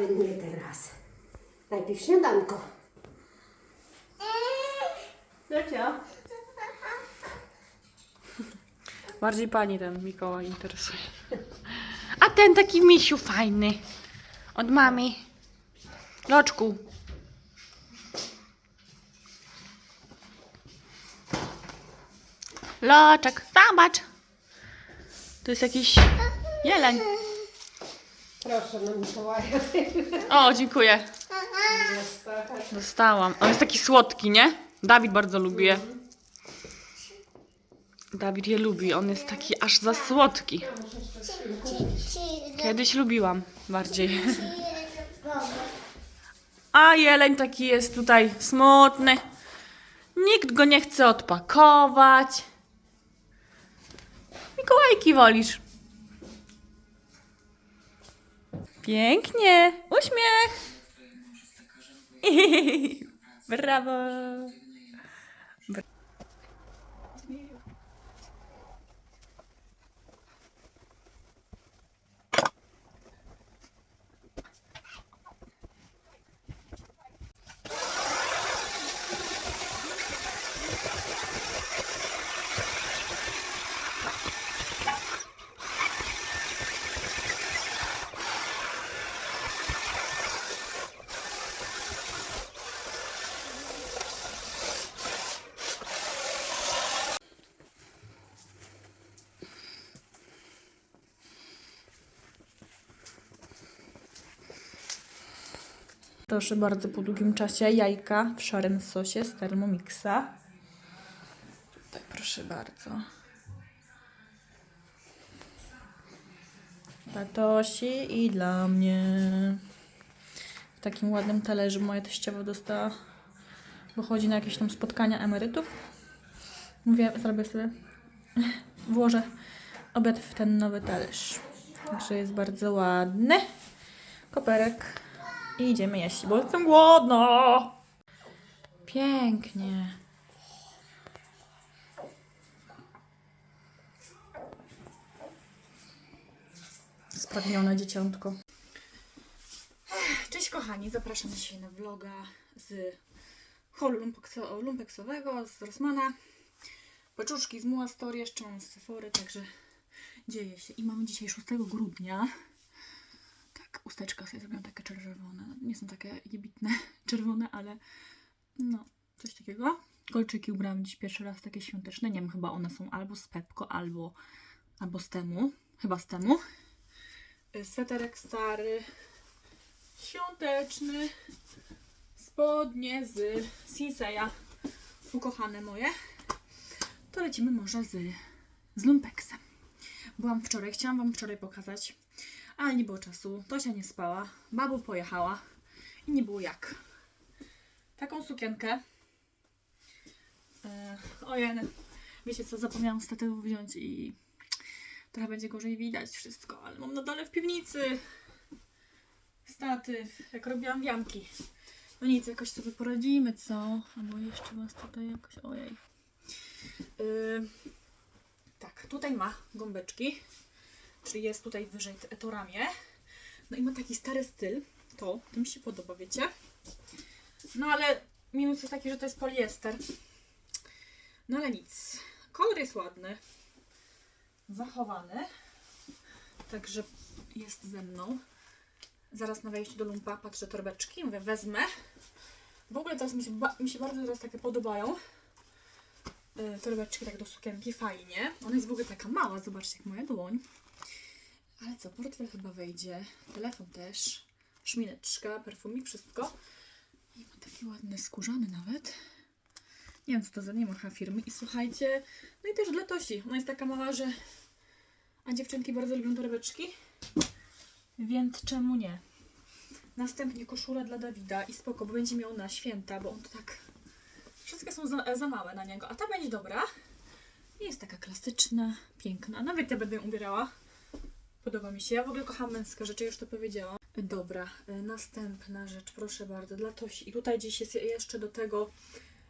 ale nie teraz. Najpierw śniadanko. Lecia. Bardziej pani ten Mikołaj interesuje. A ten taki misiu fajny. Od mamy. Loczku. Loczek, zobacz. To jest jakiś jeleń. Proszę na Mikołaja. O, dziękuję. Dostałam. On jest taki słodki, nie? Dawid bardzo lubi je. Dawid je lubi. On jest taki aż za słodki. Kiedyś lubiłam bardziej. A jeleń taki jest tutaj smutny. Nikt go nie chce odpakować. Mikołajki wolisz. Pięknie. Uśmiech. Brawo. Proszę bardzo, po długim czasie jajka w szarym sosie z Thermomixa. Tak, proszę bardzo. Dla Tosi i dla mnie. W takim ładnym talerzu moja teściowa dostała, bo chodzi na jakieś tam spotkania emerytów. Mówię, zrobię sobie, włożę obiad w ten nowy talerz. Także jest bardzo ładny. Koperek. I idziemy jeść, bo jestem głodna. Pięknie. Spragnione dzieciątko. Cześć kochani, zapraszam dzisiaj na vloga z holu lumpekso- lumpeksowego, z Rossmana. Beczuszki z Muastory, jeszcze mam z Sephory, także dzieje się. I mamy dzisiaj 6 grudnia. Usteczka sobie zrobiłam takie czerwone. Nie są takie jebitne czerwone, ale no, coś takiego. Kolczyki ubrałam dziś pierwszy raz takie świąteczne. Nie wiem, chyba one są albo z Pepko, albo, albo z Temu. Chyba z Temu. Sweterek stary, świąteczny, spodnie z Sinseya, ukochane moje. To lecimy może z, z Lumpeksem. Byłam wczoraj, chciałam Wam wczoraj pokazać, ale nie było czasu. Tosia nie spała, babu pojechała i nie było jak. Taką sukienkę. E, ojej, wiecie co, zapomniałam statywu wziąć i trochę będzie gorzej widać wszystko, ale mam na dole w piwnicy statyw, jak robiłam wianki. No nic, jakoś sobie poradzimy, co? Albo jeszcze was tutaj jakoś, ojej. Yy, tak, tutaj ma gąbeczki, czyli jest tutaj wyżej to ramię. No i ma taki stary styl, to, to mi się podoba, wiecie? No ale minus jest taki, że to jest poliester. No ale nic. Kolor jest ładny. Zachowany. Także jest ze mną. Zaraz na wejściu do lumpa patrzę torbeczki. Mówię, wezmę. W ogóle teraz mi się, mi się bardzo teraz takie podobają. Yy, torbeczki tak do sukienki. Fajnie. Ona jest w ogóle taka mała. Zobaczcie, jak moja dłoń. Ale co, portfel chyba wejdzie. Telefon też. Szmineczka, perfumik, wszystko. I ma taki ładny, skórzany nawet. Nie wiem, co to za nie ma chyba firmy. I słuchajcie, no i też dla Tosi. Ona jest taka mała, że... A dziewczynki bardzo lubią torebeczki. Więc czemu nie? Następnie koszula dla Dawida i spoko, bo będzie miał na święta, bo on to tak... Wszystkie są za, za małe na niego, a ta będzie dobra. Jest taka klasyczna, piękna. Nawet ja będę ją ubierała. Podoba mi się. Ja w ogóle kocham męskie rzeczy, już to powiedziałam. Dobra, y, następna rzecz, proszę bardzo, dla Tosi. I tutaj gdzieś jest jeszcze do tego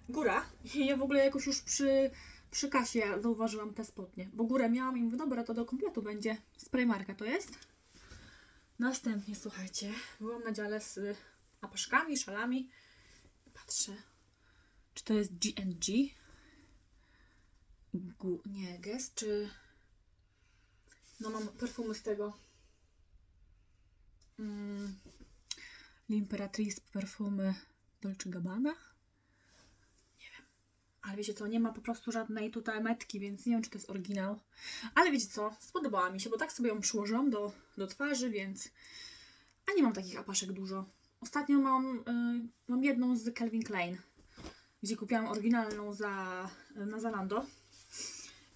góra. Ja w ogóle jakoś już przy, przy kasie zauważyłam te spodnie. Bo górę miałam i mówię, dobra, to do kompletu będzie. Spraymarka to jest. Następnie, słuchajcie, byłam na dziale z apaszkami, szalami. Patrzę, czy to jest G&G? Nie, Guess, czy... No mam perfumy z tego. Mm, L'Imperatrice perfumy Dolce Gabbana. Nie wiem. Ale wiecie co, nie ma po prostu żadnej tutaj metki, więc nie wiem, czy to jest oryginał. Ale wiecie co, spodobała mi się, bo tak sobie ją przyłożyłam do, do twarzy, więc... A nie mam takich apaszek dużo. Ostatnio mam, y, mam jedną z Calvin Klein, gdzie kupiłam oryginalną za, na Zalando.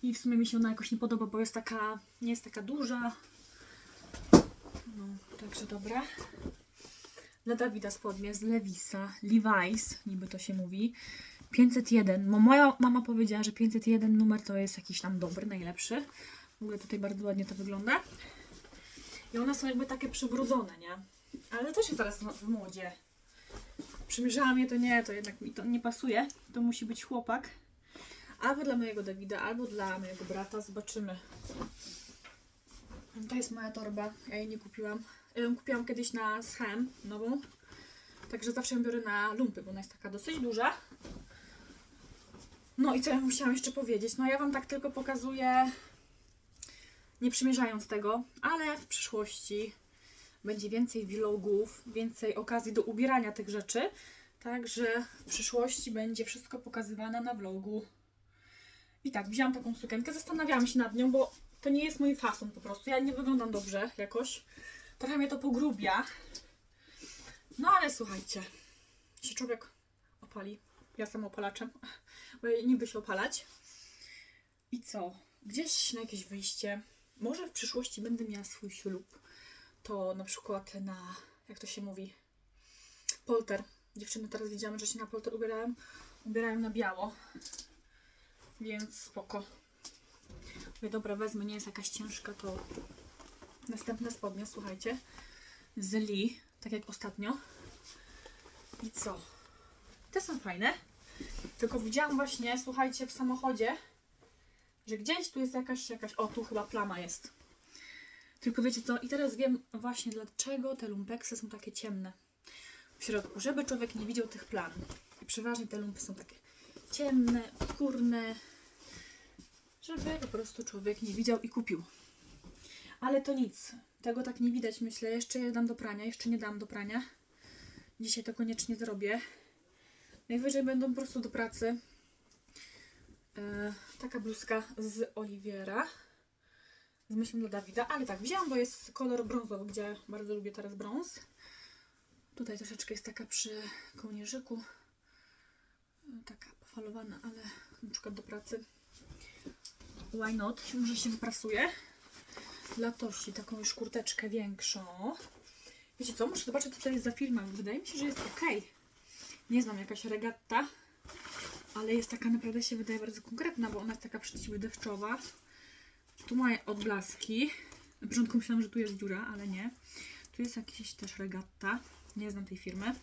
I w sumie mi się ona jakoś nie podoba, bo jest taka, nie jest taka duża. No, także dobra. Dla Dawida spodnie z Levisa, Levi's, niby to się mówi. 501. No, moja mama powiedziała, że 501 numer to jest jakiś tam dobry, najlepszy. W ogóle tutaj bardzo ładnie to wygląda. I one są jakby takie przybrudzone, nie? Ale też jest teraz w modzie. Przymierzałam je, to nie, to jednak mi to nie pasuje. To musi być chłopak. Albo dla mojego Dawida, albo dla mojego brata. Zobaczymy. To jest moja torba. Ja jej nie kupiłam. Ją kupiłam kiedyś na Schem, nową. Także zawsze ją biorę na lumpy, bo ona jest taka dosyć duża. No i co ja wam chciałam jeszcze powiedzieć? No ja Wam tak tylko pokazuję, nie przymierzając tego, ale w przyszłości będzie więcej vlogów, więcej okazji do ubierania tych rzeczy. Także w przyszłości będzie wszystko pokazywane na vlogu. I tak, wzięłam taką sukienkę, zastanawiałam się nad nią, bo to nie jest mój fason po prostu. Ja nie wyglądam dobrze jakoś. Trochę mnie to pogrubia. No ale słuchajcie, się człowiek opali. Ja jestem opalaczem, bo niby się opalać. I co? Gdzieś na jakieś wyjście. Może w przyszłości będę miała swój ślub. To na przykład na, jak to się mówi, polter. Dziewczyny teraz widziałam, że się na polter ubierałem. Ubierałem na biało. Więc spoko. Mówię, dobra, wezmę, nie jest jakaś ciężka, to następne spodnie, słuchajcie. Z Lee, tak jak ostatnio. I co? Te są fajne. Tylko widziałam właśnie, słuchajcie, w samochodzie, że gdzieś tu jest jakaś, jakaś, o tu chyba plama jest. Tylko wiecie co, i teraz wiem właśnie dlaczego te lumpeksy są takie ciemne w środku, żeby człowiek nie widział tych plam. I przeważnie te lumpy są takie ciemne, skórne, żeby po prostu człowiek nie widział i kupił. Ale to nic, tego tak nie widać, myślę. Jeszcze je dam do prania, jeszcze nie dam do prania. Dzisiaj to koniecznie zrobię. Najwyżej będą po prostu do pracy. E, taka bluzka z Oliwiera. Z myślą dla Dawida. Ale tak, wzięłam, bo jest kolor brązowy, gdzie bardzo lubię teraz brąz. Tutaj troszeczkę jest taka przy kołnierzyku. E, Taka pofalowana, ale na przykład do pracy. Why not? Może się wyprasuje. Dla Tosi taką już kurteczkę większą. Wiecie co? Muszę zobaczyć, co to jest za firma. Wydaje mi się, że jest ok. Nie znam jakaś regatta, ale jest taka naprawdę się wydaje bardzo konkretna, bo ona jest taka przeciwdeszczowa. Tu ma odblaski. Na początku myślałam, że tu jest dziura, ale nie. Tu jest jakieś też regatta. Nie znam tej firmy.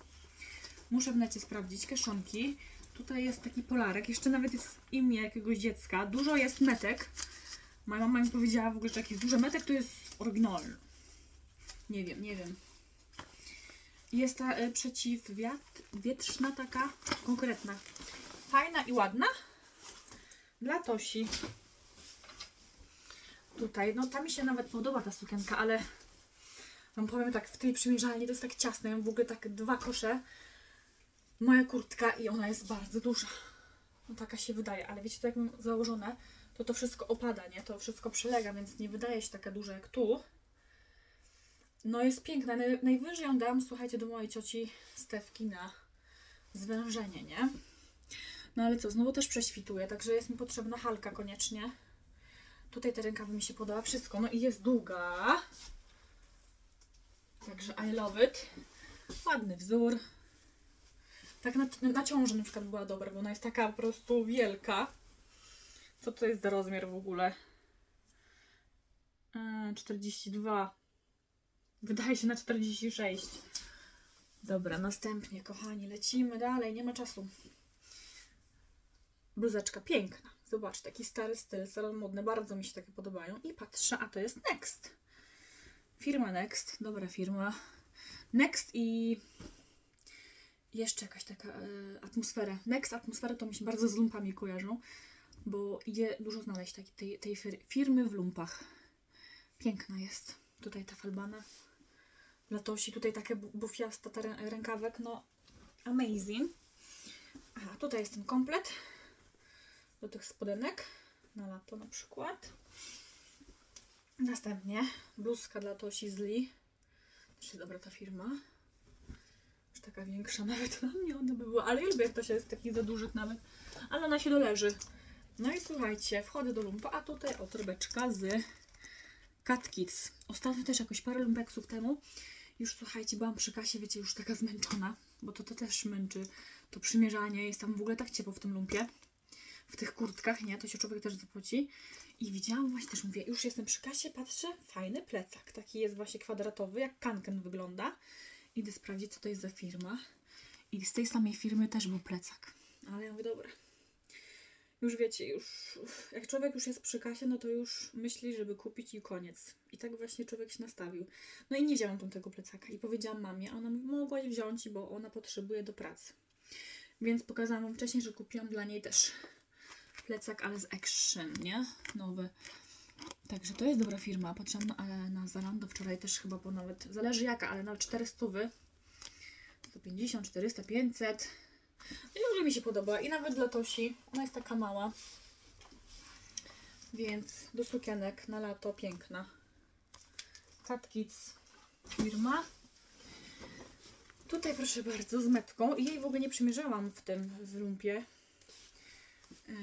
Muszę w necie sprawdzić. Kieszonki. Tutaj jest taki polarek. Jeszcze nawet jest imię jakiegoś dziecka. Dużo jest metek. Moja mama mi powiedziała w ogóle, że jakiś duży metek to jest oryginalny. Nie wiem, nie wiem. Jest ta y, przeciwwietrzna taka, konkretna. Fajna i ładna. Dla Tosi. Tutaj, no ta mi się nawet podoba ta sukienka, ale wam powiem tak, w tej przymierzalni to jest tak ciasne, ja w ogóle tak dwa kosze. Moja kurtka i ona jest bardzo duża. No taka się wydaje, ale wiecie, to jak mam założone, to to wszystko opada, nie? To wszystko przylega, więc nie wydaje się taka duża jak tu. No jest piękna. Naj- Najwyżej ją dam, słuchajcie, do mojej cioci Stewki na zwężenie, nie? No ale co, znowu też prześwituje, także jest mi potrzebna halka koniecznie. Tutaj te rękawy mi się podoba, wszystko. No i jest długa. Także I love it. Ładny wzór. Tak na, na ciąży na przykład była dobra, bo ona jest taka po prostu wielka. Co to jest za rozmiar w ogóle? Yy, 42. Wydaje się na 46. Dobra, następnie, kochani, lecimy dalej, nie ma czasu. Bluzeczka piękna. Zobacz, taki stary styl, salon modny, bardzo mi się takie podobają. I patrzę, a to jest Next. Firma Next, dobra firma. Next i jeszcze jakaś taka e, atmosfera. Next atmosfera to mi się bardzo z lumpami kojarzą, bo idzie dużo znaleźć takiej, tej, tej fir- firmy w lumpach. Piękna jest. Tutaj ta falbana. Latosi, tutaj takie bu- bufiasta ta rę- rękawek, no amazing. Aha, tutaj jest ten komplet do tych spodenek na lato na przykład. Następnie bluzka dla Tosi z Lee. Też jest dobra ta firma. Taka większa nawet dla mnie ona by była, ale ja lubię jak to się jest takich za dużych nawet. Ale ona się doleży. No i słuchajcie, wchodzę do lumpa, a tutaj o torbeczka z Cat Kids. Ostatnio też jakoś parę lumpeksów temu. Już słuchajcie, byłam przy kasie, wiecie, już taka zmęczona, bo to, to też męczy. To przymierzanie, jest tam w ogóle tak ciepło w tym lumpie. W tych kurtkach, nie? To się człowiek też zapoci. I widziałam właśnie też, mówię, już jestem przy kasie, patrzę, fajny plecak. Taki jest właśnie kwadratowy, jak kanken wygląda. Idę sprawdzić, co to jest za firma. I z tej samej firmy też był plecak. Ale ja mówię, dobra. Już wiecie, już jak człowiek już jest przy kasie, no to już myśli, żeby kupić i koniec. I tak właśnie człowiek się nastawił. No i nie wzięłam tam tego plecaka. I powiedziałam mamie, a ona mówi, mogłaś wziąć, bo ona potrzebuje do pracy. Więc pokazałam wam wcześniej, że kupiłam dla niej też plecak, ale z Action, nie? Nowy. Także to jest dobra firma. Patrzyłam na, na Zalando wczoraj też chyba, bo nawet, zależy jaka, ale nawet 400, 150, 400, 500. No i w ogóle mi się podoba. I nawet dla Tosi. Ona jest taka mała. Więc do sukienek na lato piękna. Cat Kids firma. Tutaj proszę bardzo z metką. I jej w ogóle nie przymierzałam w tym w. E,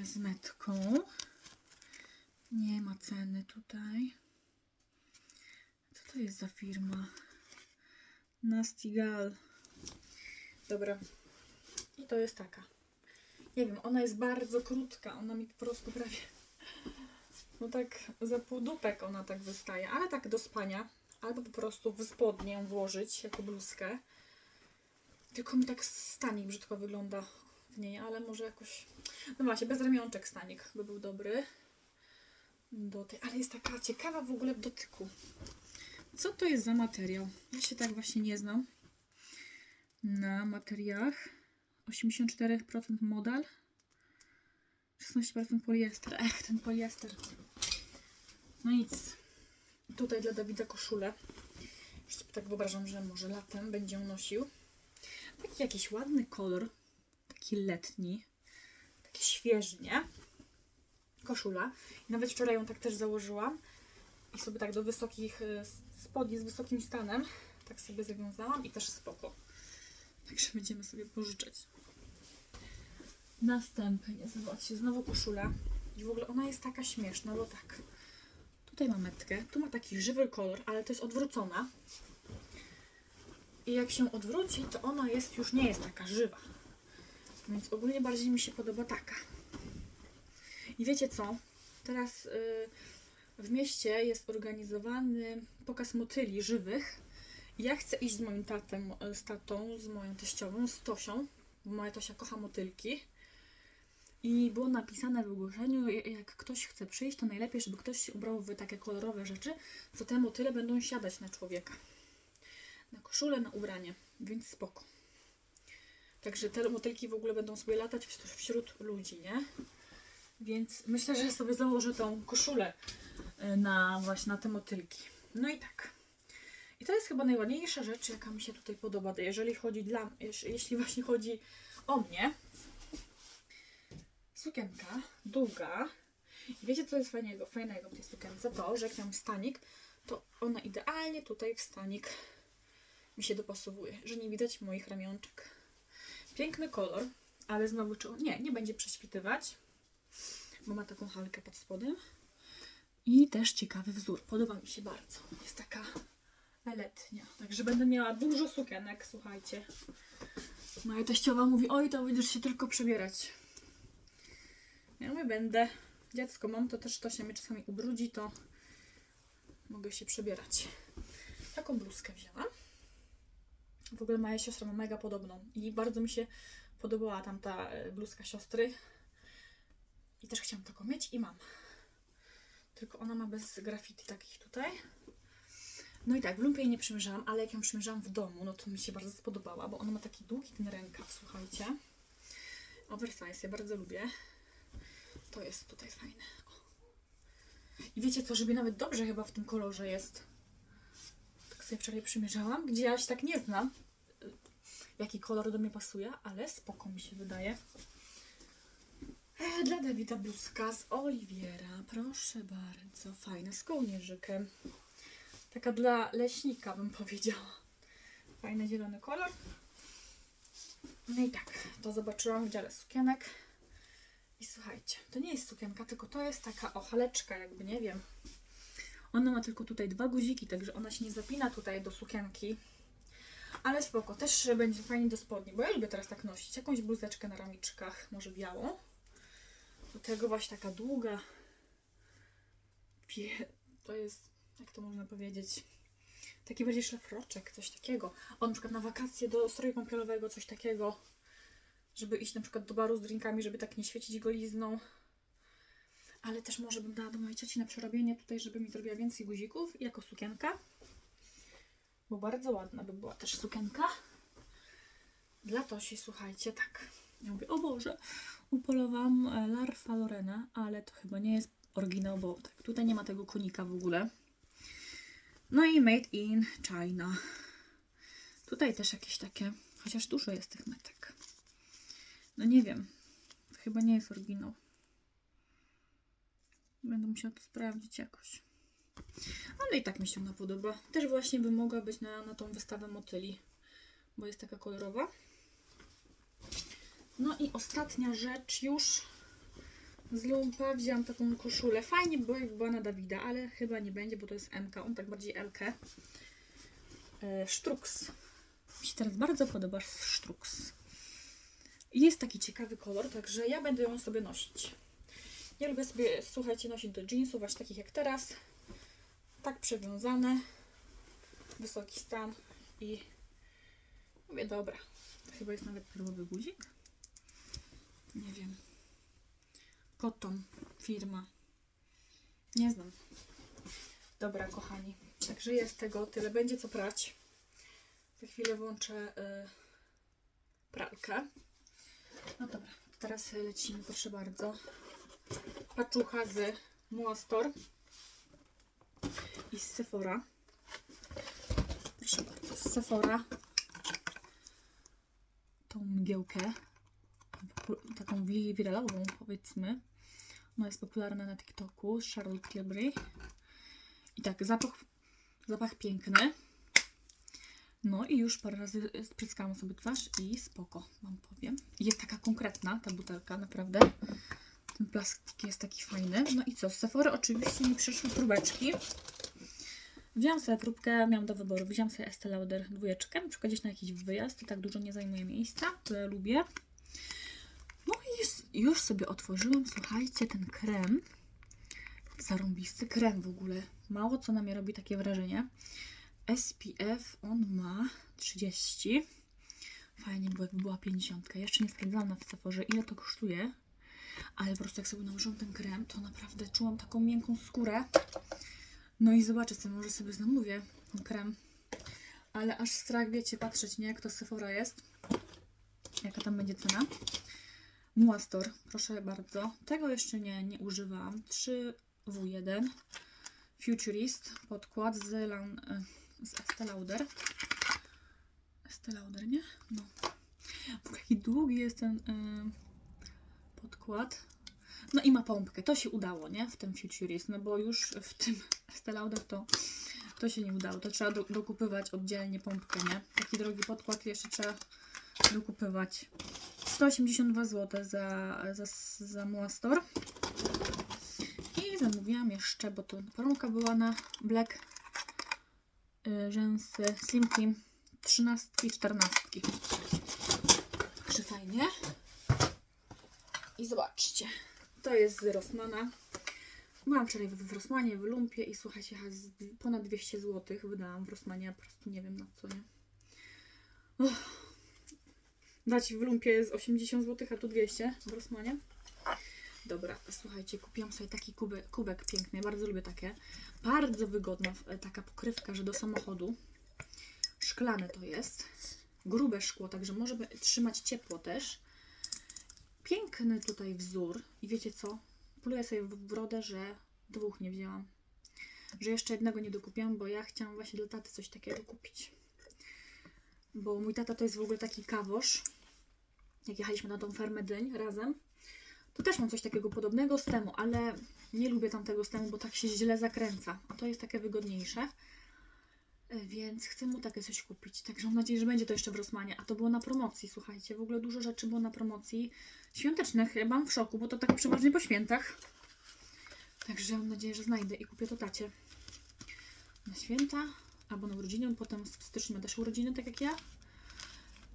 Z metką. Nie ma ceny tutaj. Co to jest za firma? Nastigal. Dobra. I to jest taka. Nie wiem, ona jest bardzo krótka. Ona mi po prostu prawie. No tak za półdupek ona tak wystaje, ale tak do spania. Albo po prostu w spodnie ją włożyć jako bluzkę. Tylko mi tak stanik brzydko wygląda w niej, ale może jakoś. No właśnie, bez ramionczek stanik by był dobry. Do tej, ale jest taka ciekawa w ogóle w dotyku. Co to jest za materiał? Ja się tak właśnie nie znam na materiałach. 84% modal, 16% poliester. Ech, ten poliester. No nic. Tutaj dla Dawida koszulę. Już sobie tak wyobrażam, że może latem będzie ją nosił. Taki jakiś ładny kolor. Taki letni. Taki świeży, nie? Koszula. I nawet wczoraj ją tak też założyłam. I sobie tak do wysokich y, spodni z wysokim stanem tak sobie zawiązałam i też spoko. Także będziemy sobie pożyczać. Następnie, zobaczcie, znowu koszula. I w ogóle ona jest taka śmieszna, bo tak. Tutaj ma metkę, tu ma taki żywy kolor, ale to jest odwrócona. I jak się odwróci, to ona jest już nie jest taka żywa. Więc ogólnie bardziej mi się podoba taka. I wiecie co? Teraz y, w mieście jest organizowany pokaz motyli żywych. Ja chcę iść z moim tatem, y, z tatą, z moją teściową, z Tosią. Bo moja Tosia kocha motylki. I było napisane w ogłoszeniu, i- jak ktoś chce przyjść, to najlepiej, żeby ktoś ubrał w takie kolorowe rzeczy, co te motyle będą siadać na człowieka. Na koszulę, na ubranie, więc spoko. Także te motylki w ogóle będą sobie latać wśród ludzi, nie? Więc myślę, że sobie założę tą koszulę y, na właśnie na te motylki. No i tak. I to jest chyba najładniejsza rzecz, jaka mi się tutaj podoba, jeżeli chodzi dla jeśli właśnie chodzi o mnie. Sukienka długa. I wiecie, co jest fajnego, fajnego w tej sukience? To, że jak mam stanik, to ona idealnie tutaj w stanik mi się dopasowuje, że nie widać moich ramionczek. Piękny kolor, ale znowu nie, nie będzie prześwitywać, bo ma taką halkę pod spodem. I też ciekawy wzór, podoba mi się bardzo. Jest taka letnia, także będę miała dużo sukienek, słuchajcie. Moja teściowa mówi, oj, to będziesz się tylko przebierać. Ja mówię, będę. Dziecko mam, to też to się mnie czasami ubrudzi, to mogę się przebierać. Taką bluzkę wzięłam. W ogóle moja siostra ma mega podobną i bardzo mi się podobała tamta e, bluzka siostry. I też chciałam taką mieć i mam. Tylko ona ma bez graffiti takich tutaj. No i tak, w lumpie jej nie przymierzałam, ale jak ją przymierzałam w domu, no to mi się bardzo spodobała, bo ona ma taki długi ten rękaw, słuchajcie. Oversize, ja bardzo lubię. To jest tutaj fajne. O. I wiecie co, żeby nawet dobrze chyba w tym kolorze jest. Tak sobie wczoraj przymierzałam, gdzie ja się tak nie znam, y, jaki kolor do mnie pasuje, ale spoko mi się wydaje. E, Dla Dawida bluzka z Oliwiera, proszę bardzo, fajna, z. Taka dla leśnika bym powiedziała. Fajny zielony kolor. No i tak, to zobaczyłam w dziale sukienek. I słuchajcie, to nie jest sukienka, tylko to jest taka ochaleczka, jakby nie wiem. Ona ma tylko tutaj dwa guziki, także ona się nie zapina tutaj do sukienki. Ale spoko, też będzie fajnie do spodni, bo ja lubię teraz tak nosić. Jakąś bluzeczkę na ramiczkach, może białą. Tego właśnie taka długa. To jest, jak to można powiedzieć, taki bardziej szlafroczek, coś takiego. O, na przykład na wakacje do stroju kąpielowego, coś takiego, żeby iść na przykład do baru z drinkami, żeby tak nie świecić golizną. Ale też może bym dała do mojej cioci na przerobienie tutaj, żeby mi zrobiła więcej guzików jako sukienka. Bo bardzo ładna by była też sukienka. Dla Tosi, słuchajcie, tak. Ja mówię, o Boże, upolowałam e, Larfa Lorena, ale to chyba nie jest oryginał, bo tak, tutaj nie ma tego konika w ogóle. No i Made in China. Tutaj też jakieś takie, chociaż dużo jest tych metek. No nie wiem, to chyba nie jest oryginał. Będę musiała to sprawdzić jakoś. Ale i tak mi się ona podoba. Też właśnie by mogła być na, na tą wystawę motyli, bo jest taka kolorowa. No i ostatnia rzecz już z lumpa. Wzięłam taką koszulę. Fajnie by było, jakby była na Dawida, ale chyba nie będzie, bo to jest MK. On tak bardziej LK. E, Sztruks. Mi się teraz bardzo podoba Sztruks. Jest taki ciekawy kolor, także ja będę ją sobie nosić. Ja lubię sobie, słuchajcie, nosić do jeansów, właśnie takich jak teraz. Tak przewiązane. Wysoki stan i mówię, dobra. To chyba jest nawet perłowy guzik. Nie wiem. Cotton, firma. Nie znam. Dobra, kochani. Także jest tego tyle. Będzie co prać. Za chwilę włączę y, pralkę. No dobra, teraz lecimy, proszę bardzo. Paczucha z Muastor i z Sephora. Proszę bardzo, z Sephora. Tą mgiełkę taką wi- wiralową, powiedzmy. Ona jest popularna na TikToku, Charlotte Tilbury. I tak, zapach, zapach piękny. No i już parę razy spryskałam sobie twarz i spoko, wam powiem. Jest taka konkretna ta butelka, naprawdę. Ten plastik jest taki fajny. No i co, z Sephory oczywiście mi przyszły próbeczki. Wziąłam sobie próbkę, miałam do wyboru. Wziąłam sobie Estée Lauder dwójeczkę, na przykład gdzieś na jakiś wyjazd, to tak dużo nie zajmuje miejsca, to ja lubię. Już, sobie otworzyłam, słuchajcie, ten krem. Zarąbisty krem w ogóle. Mało co na mnie robi takie wrażenie. SPF on ma 30. Fajnie było, jakby była 50. Jeszcze nie sprawdzałam na Sephorze, ile to kosztuje. Ale po prostu jak sobie nałożyłam ten krem, to naprawdę czułam taką miękką skórę. No i zobaczę sobie, może sobie zamówię ten krem. Ale aż strach, wiecie, patrzeć, nie? Jak to Sephora jest. Jaka tam będzie cena. Muastor, proszę bardzo. Tego jeszcze nie, nie używałam. 3W1 Futurist, podkład z, Lan, z Estée Lauder. Estée Lauder, nie? No. Bo jaki długi jest ten y, podkład. No i ma pompkę. To się udało, nie? W tym Futurist, no bo już w tym Estée Lauder to, to się nie udało. To trzeba do, dokupywać oddzielnie pompkę, nie? Taki drogi podkład jeszcze trzeba dokupywać. 182 zł za, za, za Muastor. I zamówiłam jeszcze, bo to promka była na Black y, rzęsy Slimki 13 i 14. Także fajnie. I zobaczcie, to jest z Rossmana. Byłam wczoraj w, Rossmanie, w Lumpie i słuchajcie, ponad 200 zł wydałam w Rossmanie, ja po prostu nie wiem na co, nie? Uff dać w lumpie z 80 zł, a tu 200 w Rossmanie. Dobra, słuchajcie, kupiłam sobie taki kubek, kubek piękny, bardzo lubię takie. Bardzo wygodna e, taka pokrywka, że do samochodu. Szklane to jest. Grube szkło, także może trzymać ciepło też. Piękny tutaj wzór. I wiecie co? Pluję sobie w brodę, że dwóch nie wzięłam. Że jeszcze jednego nie dokupiłam, bo ja chciałam właśnie dla taty coś takiego kupić. Bo mój tata to jest w ogóle taki kawosz. Jak jechaliśmy na tą fermę dyń razem, to też mam coś takiego podobnego z temu, ale nie lubię tamtego z temu, bo tak się źle zakręca. A to jest takie wygodniejsze. E, Więc chcę mu takie coś kupić. Także mam nadzieję, że będzie to jeszcze w Rosmanie. A to było na promocji, słuchajcie. W ogóle dużo rzeczy było na promocji świątecznych. Mam w szoku, bo to tak przeważnie po świętach. Także mam nadzieję, że znajdę i kupię to tacie na święta albo na urodziny. Potem w styczniu ma też urodziny, tak jak ja.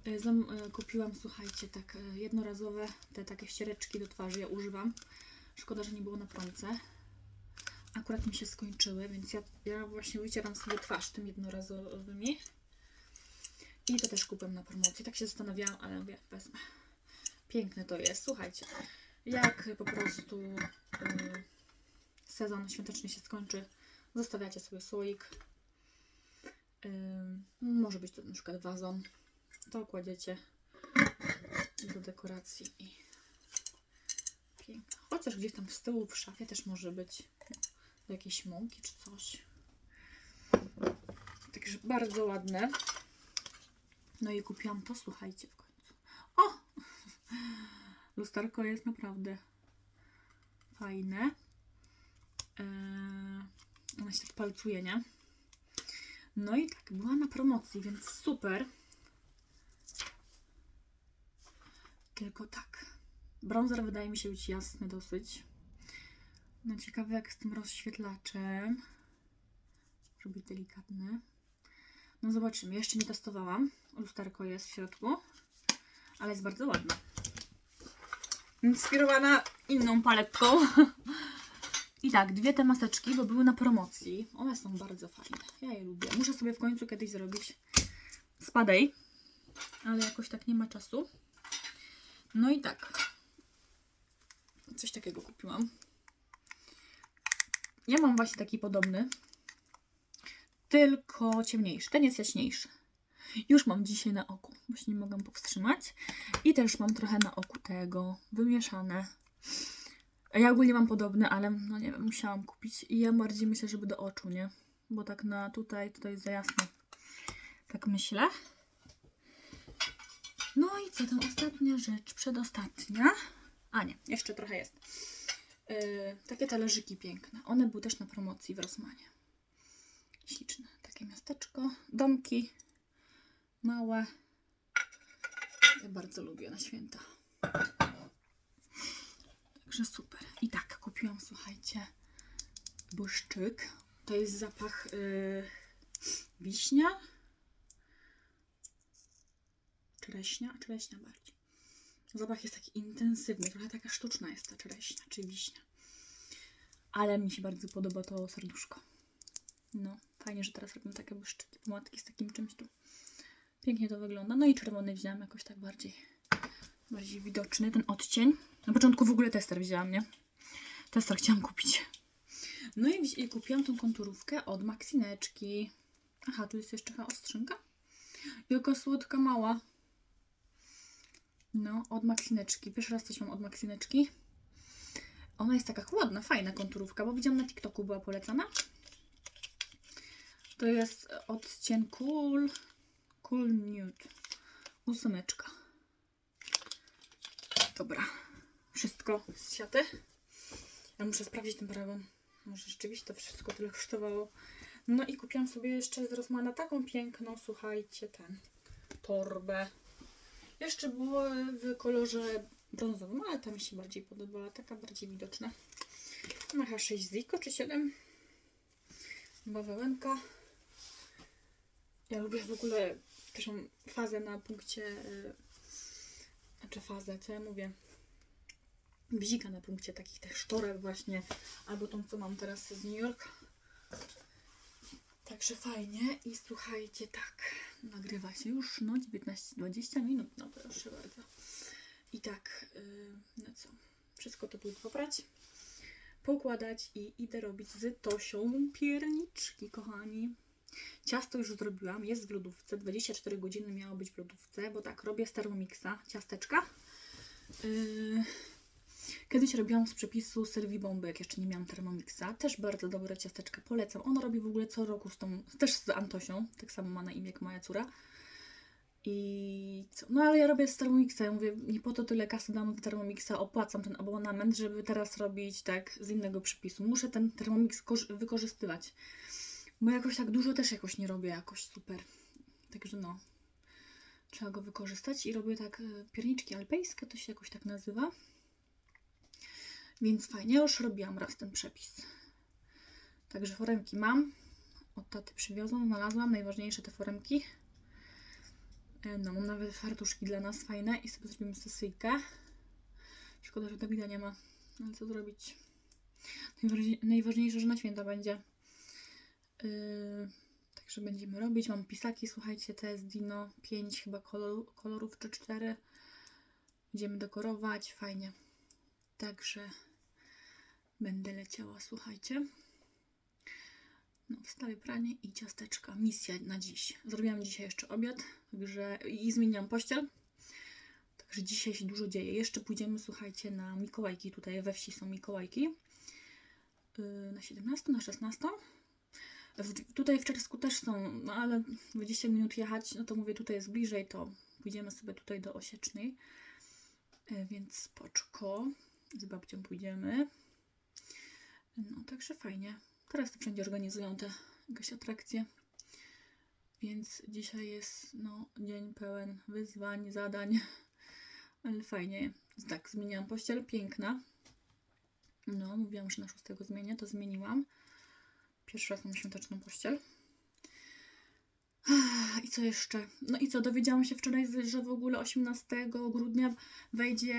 E, Zam, e, kupiłam, słuchajcie, tak e, jednorazowe te takie ściereczki do twarzy. Ja używam. Szkoda, że nie było na promce. Akurat mi się skończyły, więc ja, ja właśnie wycieram sobie twarz tym jednorazowymi. I to też kupiłam na promocji. Tak się zastanawiałam, ale mówię, wezmę. Piękne to jest. Słuchajcie, jak po prostu y, sezon świąteczny się skończy, zostawiacie sobie słoik. Y, może być to na przykład wazon. To kładziecie do dekoracji i piękne. Chociaż gdzieś tam z tyłu w szafie też może być do jakiejś mąki czy coś. Także bardzo ładne. No i kupiłam to, słuchajcie, w końcu. O! Lusterko jest naprawdę fajne. Eee, ona się tak palcuje, nie? No i tak, była na promocji, więc super. Tylko tak. Bronzer wydaje mi się być jasny dosyć. No ciekawe jak z tym rozświetlaczem. Żeby być delikatny. No zobaczymy. Jeszcze nie testowałam. Lusterko jest w środku. Ale jest bardzo ładne. Inspirowana inną paletką. I tak, dwie te maseczki, bo były na promocji. One są bardzo fajne. Ja je lubię. Muszę sobie w końcu kiedyś zrobić spadej. Ale jakoś tak nie ma czasu. No i tak. Coś takiego kupiłam. Ja mam właśnie taki podobny. Tylko ciemniejszy. Ten jest jaśniejszy. Już mam dzisiaj na oku, bo nie mogę powstrzymać. I też mam trochę na oku tego wymieszane. Ja ogólnie mam podobne, ale no nie wiem, musiałam kupić. I ja bardziej myślę, żeby do oczu, nie? Bo tak na tutaj, tutaj jest za jasno. Tak myślę. No i co tam ostatnia rzecz, przedostatnia. A nie, jeszcze trochę jest. Yy, takie talerzyki piękne. One były też na promocji w Rosmanie. Śliczne. Takie miasteczko. Domki. Małe. Ja bardzo lubię na święta. Także super. I tak, kupiłam, słuchajcie, błyszczyk. To jest zapach yy, wiśnia. Czereśnia, czereśnia bardziej. Zapach jest taki intensywny, trochę taka sztuczna jest ta czereśnia czy wiśnia. Ale mi się bardzo podoba to serduszko. No, fajnie, że teraz robią takie błyszczyki, pomadki z takim czymś tu. Pięknie to wygląda. No i czerwony wzięłam jakoś tak bardziej, bardziej widoczny, ten odcień. Na początku w ogóle tester wzięłam, nie? Tester chciałam kupić. No i, i kupiłam tą konturówkę od Maxineczki. Aha, tu jest jeszcze chyba ostrzynka. Jaka słodka mała. No, od Maxineczki. Pierwszy raz coś mam od Maxineczki. Ona jest taka ładna, fajna konturówka, bo widziałam na TikToku była polecana. To jest odcień Cool, cool Nude. Ósemeczka. Dobra. Wszystko z siaty. Ja muszę sprawdzić ten paragon. Może rzeczywiście to wszystko tyle kosztowało. No i kupiłam sobie jeszcze z Rosmana taką piękną, słuchajcie, ten torbę. Jeszcze było w kolorze brązowym, ale ta mi się bardziej podobała, taka bardziej widoczna. Ma chyba 6 ziko czy 7. Bawełenka. Ja lubię w ogóle mam fazę na punkcie, y, znaczy fazę, co ja mówię, bzika na punkcie takich tych sztorek właśnie, albo tą, co mam teraz z New York. Także fajnie i słuchajcie, tak, nagrywa się już, no 19-20 minut, no proszę bardzo. I tak, yy, no co, Wszystko to tu poprać, poukładać i idę robić z Tosią pierniczki, kochani. Ciasto już zrobiłam, jest w lodówce. 24 godziny miało być w lodówce, bo tak, robię z Thermomixa ciasteczka. Yy, Kiedyś robiłam z przepisu Sylwii Bomby, jak jeszcze nie miałam Thermomixa. Też bardzo dobre ciasteczka, polecam. Ona robi w ogóle co roku z tą, też z Antosią, tak samo ma na imię jak moja córa. I co? No ale ja robię z Thermomixa, ja mówię, nie po to tyle kasy dam w Thermomixa, opłacam ten abonament, żeby teraz robić tak z innego przepisu. Muszę ten Thermomix korzy- wykorzystywać. Bo jakoś tak dużo też jakoś nie robię, jakoś super. Także no, trzeba go wykorzystać i robię tak e, pierniczki alpejskie, to się jakoś tak nazywa. Więc fajnie, już robiłam raz ten przepis. Także foremki mam. Od taty przywiozłam, znalazłam. Najważniejsze te foremki. E, No, mam nawet fartuszki dla nas fajne i sobie zrobimy sesyjkę. Szkoda, że Dawida nie ma. Ale co zrobić? Najważniej, najważniejsze, że na święta będzie. Yy, także będziemy robić. Mam pisaki, słuchajcie, to jest Dino 5 chyba kolor, kolorów czy 4. Będziemy dekorować, fajnie. Także będę leciała, słuchajcie. No, wstawię pranie i ciasteczka. Misja na dziś. Zrobiłam dzisiaj jeszcze obiad, także i zmieniłam pościel. Także dzisiaj się dużo dzieje. Jeszcze pójdziemy, słuchajcie, na Mikołajki. Tutaj we wsi są Mikołajki. Yy, na 17, na 16. W, tutaj w Czersku też są, no ale 20 minut jechać, no to mówię, tutaj jest bliżej, to pójdziemy sobie tutaj do Osiecznej. E, Więc spoczko. Z babcią pójdziemy. No, także fajnie. Teraz to wszędzie organizują te jakieś atrakcje. Więc dzisiaj jest no, dzień pełen wyzwań, zadań. Ale fajnie. Tak, zmieniłam pościel. Piękna. No, mówiłam, że na szóstego zmienię, to zmieniłam. Pierwszy raz mam świąteczną pościel. I co jeszcze? No i co, dowiedziałam się wczoraj, że w ogóle 18 grudnia wejdzie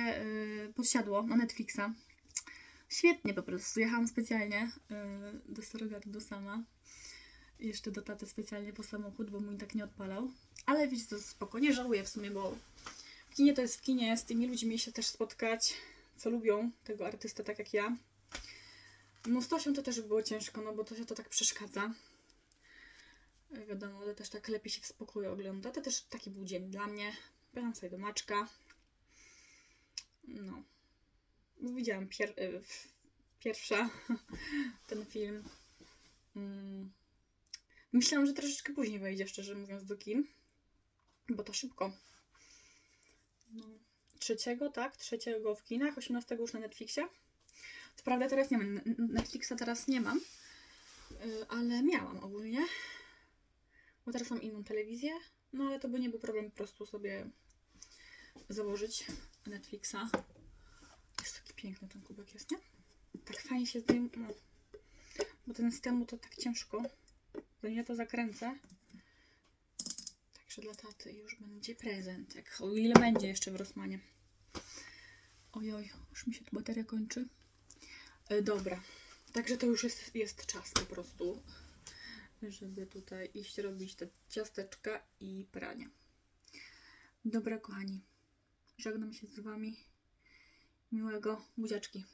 yy, podsiadło na Netflixa. Świetnie po prostu. Jechałam specjalnie yy, do Starogardu sama. Jeszcze do taty specjalnie po samochód, bo mój tak nie odpalał. Ale wiecie, to spoko. Nie żałuję w sumie, bo w kinie to jest w kinie. Z tymi ludźmi się też spotkać, co lubią tego artystę tak jak ja. No z Tosią to też było ciężko, no bo to się to tak przeszkadza. E, Wiadomo, ale też tak lepiej się w spokoju ogląda. To też taki był dzień dla mnie. Pojechałam sobie do Maczka. No. Widziałam pier w- pierwsza ten film. Mm. Myślałam, że troszeczkę później wejdzie, szczerze mówiąc, do kin. Bo to szybko. No. Trzeciego, tak? Trzeciego w kinach, 18 już na Netflixie. Co prawda teraz nie mam, Netflixa teraz nie mam, y, ale miałam ogólnie. Bo teraz mam inną telewizję, no ale to by nie był problem po prostu sobie założyć Netflixa. Jest taki piękny ten kubek jest, nie? Tak fajnie się zdejmuje, no. bo ten z temu to tak ciężko. Zanim ja to zakręcę. Także dla taty już będzie prezent, jak, o ile będzie jeszcze w Rosmanie. Ojoj, już mi się tu bateria kończy. E, dobra, także to już jest, jest czas po prostu, żeby tutaj iść robić te ciasteczka i pranie. Dobra, kochani, żegnam się z Wami. Miłego buziaczki.